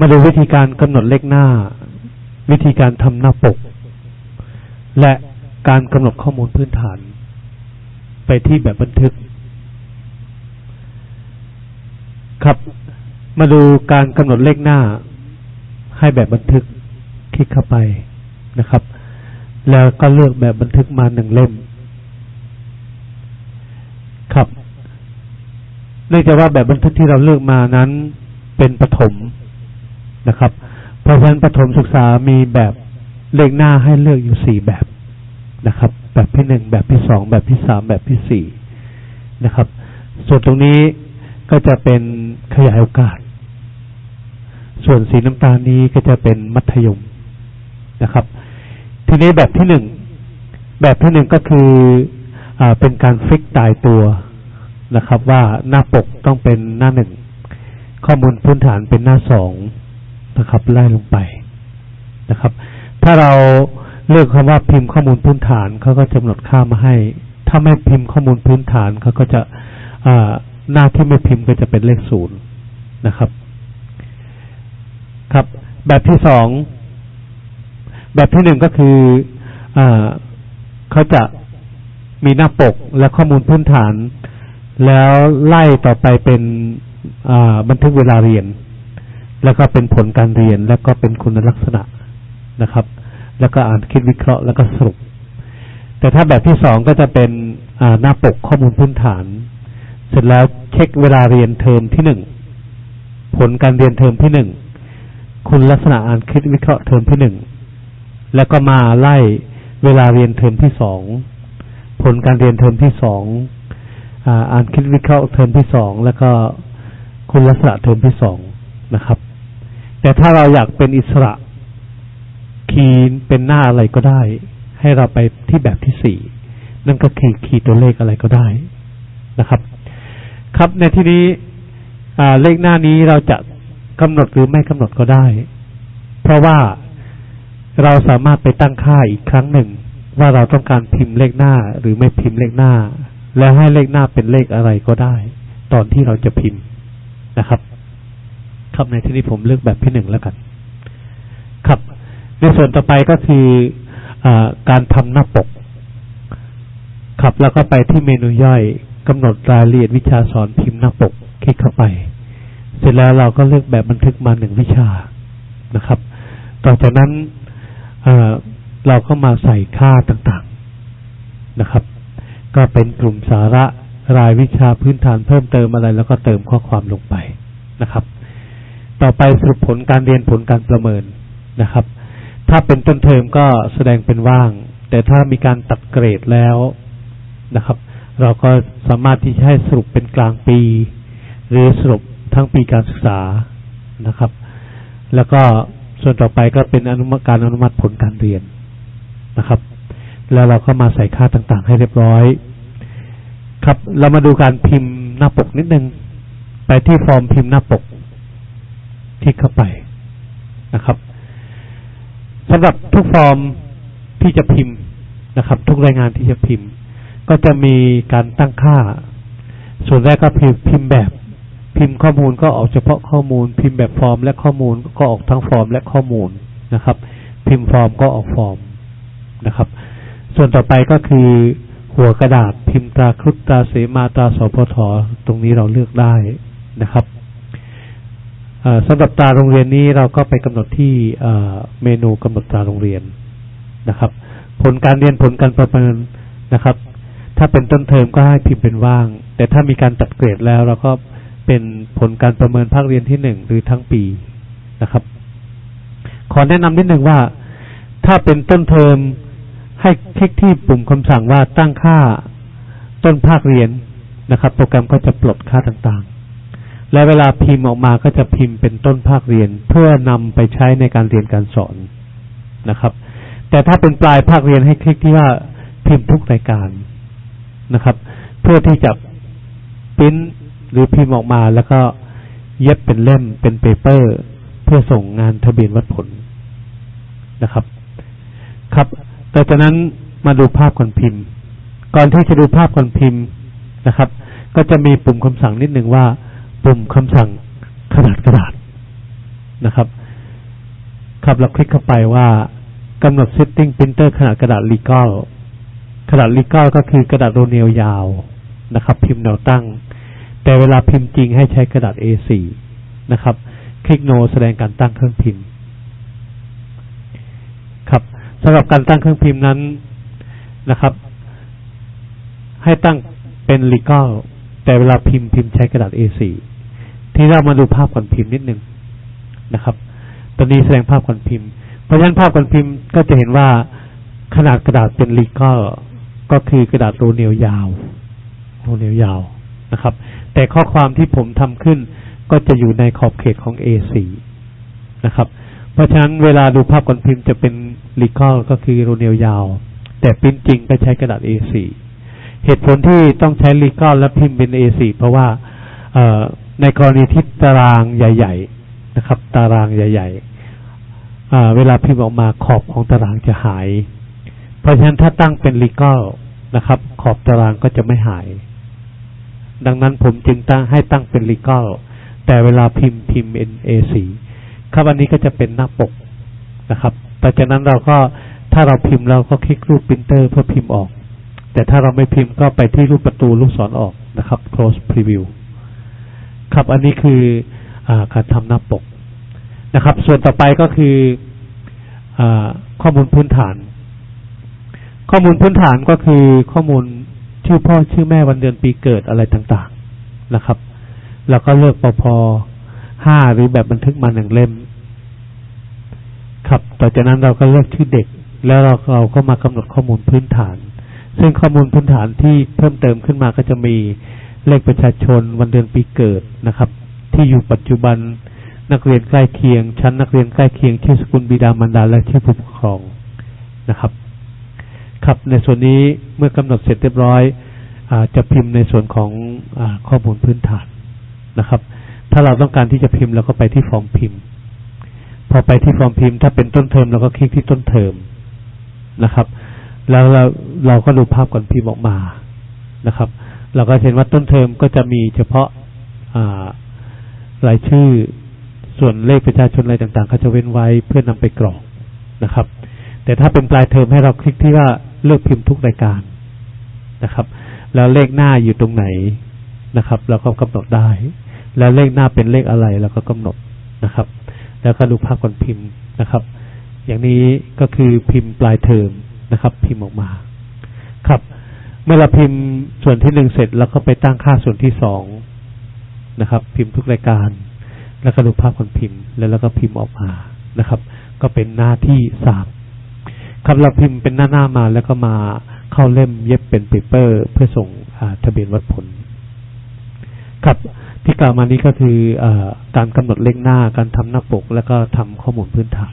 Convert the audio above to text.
มาดูวิธีการกำหนดเลขหน้า วิธีการทำหน้าปก และการกำหนดข้อมูลพื้นฐาน ไปที่แบบบันทึก ครับ มาดูการกำหนดเลขหน้า ให้แบบบันทึกคลิกเข้าไปนะครับ แล้วก็เลือกแบบบันทึกมาหนึ่งเล่ม ครับเนื่องจากว่าแบบบันทึกที่เราเลือกมานั้นเป็นปฐม นะครับ เพราะฉะนั้นปฐมศึกษามีแบบเลขหน้าให้เลือกอยู่สี่แบบนะครับ แบบที่หนึ่งแบบที่สองแบบที่สามแบบที่สี่นะครับ ส่วนตรงนี้ก็จะเป็นขยายโอกาส ส่วนสีน้ำตาลนี้ก็จะเป็นมัธยมนะครับ ทีนี้แบบที่หนึ่งแบบที่หนึ่งก็คืออเป็นการฟิกตายตัวนะครับ ว่าหน้าปกต้องเป็นหน้าหนึ่งข้อมูลพื้นฐานเป็นหน้าสอง นะครับไล่ลงไปนะครับ ถ้าเราเลือกคำว่าพิมพ์ข้อมูลพื้นฐานเขาก็จะกำหนดค่ามาให้ ถ้าไม่พิมพ์ข้อมูลพื้นฐานเขาก็จะหน้าที่ไม่พิมพ์ก็จะเป็นเลขศูนย์นะครับ ครับ แบบที่สองแบบที่หนึ่งก็คืออเขาจะมีหน้าปกและข้อมูลพื้นฐาน แล้วไล่ต่อไปเป็นบันทึกเวลาเรียน แล้วก็เป็นผลการเรียนแล้วก็เป็นคุณลักษณะนะครับ แล้วก็อ่านคิดวิเคราะห์แล้วก็สรุป แต่ถ้าแบบที่สองก็จะเป็นหน้าปกข้อมูลพื้นฐาน เสร็จแล้วเช็คเวลาเรียนเทอมที่หนึ่งผลการเรียนเทอมที่หนึ่งคุณลักษณะอ่านคิดวิเคราะห์เทอมที่หนึ่งแล้วก็มาไล่เวลาเรียนเทอมที่สองผลการเรียนเทอมที่สองอ่านคิดวิเคราะห์เทอมที่สองแล้วก็คุณลักษณะเทอมที่สองนะครับ แต่ถ้าเราอยากเป็นอิสระคีย์เป็นหน้าอะไรก็ได้ ให้เราไปที่แบบที่สี่นั่นก็คือคีย์ตัวเลขอะไรก็ได้นะครับ ครับในที่นี้เลขหน้านี้เราจะกำหนดหรือไม่กำหนดก็ได้ เพราะว่าเราสามารถไปตั้งค่าอีกครั้งหนึ่ง ว่าเราต้องการพิมพ์เลขหน้าหรือไม่พิมพ์เลขหน้า แล้วให้เลขหน้าเป็นเลขอะไรก็ได้ ตอนที่เราจะพิมพ์นะครับ ครับในที่นี้ผมเลือกแบบที่หนึ่งแล้วกัน ครับ ในส่วนต่อไปก็คืออการทำหน้าปก ครับแล้วก็ไปที่เมนูย่อยกำหนดรายละเอียดวิชาสอนพิมพ์หน้าปก คลิกเข้าไป เสร็จแล้วเราก็เลือกแบบบันทึกมาหนึ่งวิชานะครับ ต่อจากนั้นเราก็มาใส่ค่าต่างๆนะครับ ก็เป็นกลุ่มสาระรายวิชาพื้นฐานเพิ่มเติมอะไร แล้วก็เติมข้อความลงไปนะครับ ต่อไปสรุปผลการเรียนผลการประเมินนะครับ ถ้าเป็นต้นเทอมก็แสดงเป็นว่าง แต่ถ้ามีการตัดเกรดแล้วนะครับ เราก็สามารถที่จะให้สรุปเป็นกลางปี หรือสรุปทั้งปีการศึกษานะครับ แล้วก็ส่วนต่อไปก็เป็นอนุมัติการอนุมัติผลการเรียนนะครับ แล้วเราก็มาใส่ค่าต่างๆ ให้เรียบร้อย ครับ เรามาดูการพิมพ์หน้าปกนิดนึง ไปที่ฟอร์มพิมพ์หน้าปก คลิกเข้าไปนะครับสำหรับทุกฟอร์มที่จะพิมพ์นะครับ ทุกรายงานที่จะพิมพ์ ก็จะมีการตั้งค่า ส่วนแรกก็พิมพ์พิมพ์แบบ พิมพ์ข้อมูลก็ออกเฉพาะข้อมูล พิมพ์แบบฟอร์ม และข้อมูลก็ออกทั้งฟอร์ม และข้อมูลนะครับ พิมพ์ฟอร์มก็ออกฟอร์มนะครับ ส่วนต่อไปก็คือหัวกระดาษพิมพ์ตราครุฑตราเสมาตราสพทตรงนี้เราเลือกได้นะครับ สำหรับตราโรงเรียนนี้เราก็ไปกำหนดที่เมนูกำหนดตราโรงเรียนนะครับ ผลการเรียนผลการประเมินนะครับ ถ้าเป็นต้นเทอมก็ให้พิมพ์เป็นว่าง แต่ถ้ามีการตัดเกรดแล้วเราก็เป็นผลการประเมินภาคเรียนที่หนึ่งหรือทั้งปีนะครับ ขอแนะนำนิดหนึ่งว่า ถ้าเป็นต้นเทอมให้คลิกที่ปุ่มคำสั่งว่าตั้งค่าต้นภาคเรียนนะครับ โปรแกรมก็จะปลดค่าต่างๆ และเวลาพิมพ์ออกมาก็จะพิมพ์เป็นต้นภาคเรียน เพื่อนำไปใช้ในการเรียนการสอนนะครับ แต่ถ้าเป็นปลายภาคเรียนให้คลิกที่ว่าพิมพ์ทุกรายการนะครับ เพื่อที่จะพิมพ์หรือพิมพ์ออกมาแล้วก็เย็บเป็นเล่มเป็นเปเปอร์ เพื่อส่งงานทะเบียนวัดผลนะครับ ครับต่จากนั้นมาดูภาพก่อนพิมพ์ ก่อนที่จะดูภาพก่อนพิมพ์นะครับ ก็จะมีปุ่มคำสั่งนิดหนึ่งว่า ปุ่มคำสั่งขนาดกระดาษนะครับครับเราคลิกเข้าไปว่ากำหนด setting printer ขนาดกระดาษ legal ขนาด legal ก็คือกระดาษโรเนียยาวนะครับ พิมพ์แนวตั้ง แต่เวลาพิมพ์จริงให้ใช้กระดาษ A4 นะครับ คลิก no แสดงการตั้งเครื่องพิมพ์ ครับสำหรับการตั้งเครื่องพิมพ์นั้นนะครับ ให้ตั้งเป็น legal แต่เวลาพิมพ์พิมพ์ใช้กระดาษ A4 ที่เรามาดูภาพก่อนพิมพ์นิดนึงนะครับ ตอนนี้แสดงภาพก่อนพิมพ์ เพราะฉะนั้นภาพก่อนพิมพ์ก็จะเห็นว่าขนาดกระดาษเป็น legal ก็คือกระดาษโรเนียวยาวโรเนียวยาวนะครับ แต่ข้อความที่ผมทำขึ้นก็จะอยู่ในขอบเขตของ A4 นะครับ เพราะฉะนั้นเวลาดูภาพก่อนพิมพ์จะเป็น legal ก็คือโรเนียวยาว แต่พิมพ์จริงก็ใช้กระดาษ A4 เหตุผลที่ต้องใช้ legal และพิมพ์เป็น A4 เพราะว่า ในกรณีที่ตารางใหญ่ ๆ นะครับ ตารางใหญ่ๆเวลาพิมพ์ออกมาขอบของตารางจะหาย เพราะฉะนั้นถ้าตั้งเป็น legal นะครับ ขอบตารางก็จะไม่หาย ดังนั้นผมจึงตั้งให้ตั้งเป็น legal แต่เวลาพิมพ์พิมพ์เป็น A4 ครับอันนี้ก็จะเป็นหน้าปกนะครับต่จากนั้นเราก็ถ้าเราพิมพ์เราก็คลิกรูปปรินเตอร์เพื่อพิมพ์ออก แต่ถ้าเราไม่พิมพ์ก็ไปที่รูปประตูลูกศรออกนะครับ close preview ครับอันนี้คืออการทำหน้าปกนะครับ ส่วนต่อไปก็คืออข้อมูลพื้นฐาน ข้อมูลพื้นฐานก็คือข้อมูลชื่อพ่อชื่อแม่วันเดือนปีเกิดอะไรต่างๆนะครับ แล้วก็เลือกปพห้าหรือแบบบันทึกมาหนึ่งเล่ม ครับต่อจากนั้นเราก็เลือกชื่อเด็ก แล้วเราเราก็มากำหนดข้อมูลพื้นฐาน ซึ่งข้อมูลพื้นฐานที่เพิ่มเติมขึ้นมาก็จะมี เลขประชาชนวันเดือนปีเกิดนะครับ ที่อยู่ปัจจุบันนักเรียนใกล้เคียง ชั้นนักเรียนใกล้เคียงชื่อสกุลบิดามารดาและชื่อผู้ปกครองนะครับ ครับในส่วนนี้เมื่อกำหนดเสร็จเรียบร้อยอจะพิมพ์ในส่วนของอข้อมูลพื้นฐานนะครับ ถ้าเราต้องการที่จะพิมพ์เราก็ไปที่ฟอร์มพิมพ์ พอไปที่ฟอร์มพิมพ์ ถ้าเป็นต้นเทอมเราก็คลิกที่ต้นเทอมนะครับ แล้วเราเราก็ดูภาพก่อนพิมพ์ออกมานะครับ เราก็เห็นว่าต้นเทอมก็จะมีเฉพาะรายชื่อส่วนเลขประชาชนอะไรต่างๆเขาจะเว้นไว้เพื่อนำไปกรอกนะครับ แต่ถ้าเป็นปลายเทอมให้เราคลิกที่ว่าเลือกพิมพ์ทุกรายการนะครับ แล้วเลขหน้าอยู่ตรงไหนนะครับเราก็กำหนดได้ แล้วเลขหน้าเป็นเลขอะไรเราก็กำหนดนะครับ แล้วก็ดูภาพก่อนพิมพ์นะครับ อย่างนี้ก็คือพิมพ์ปลายเทอมนะครับ พิมพ์ออกมา ครับ เมื่อเราพิมพ์ส่วนที่หนึ่งเสร็จเราก็ไปตั้งค่าส่วนที่สองนะครับ พิมพ์ทุกรายการ แล้วก็ดูภาพคนพิมพ์แล้วเราก็พิมพ์ออกมานะครับ ก็เป็นหน้าที่สามครับเราพิมพ์เป็นหน้าหน้ามาแล้วก็มาเข้าเล่มเย็บเป็นเปเปอร์ เพื่อส่งทะเบียนวัดผล ครับที่กล่าวมานี้ก็คืออการกำหนดเลขหน้าการทำหน้าปก แล้วก็ทำข้อมูลพื้นฐาน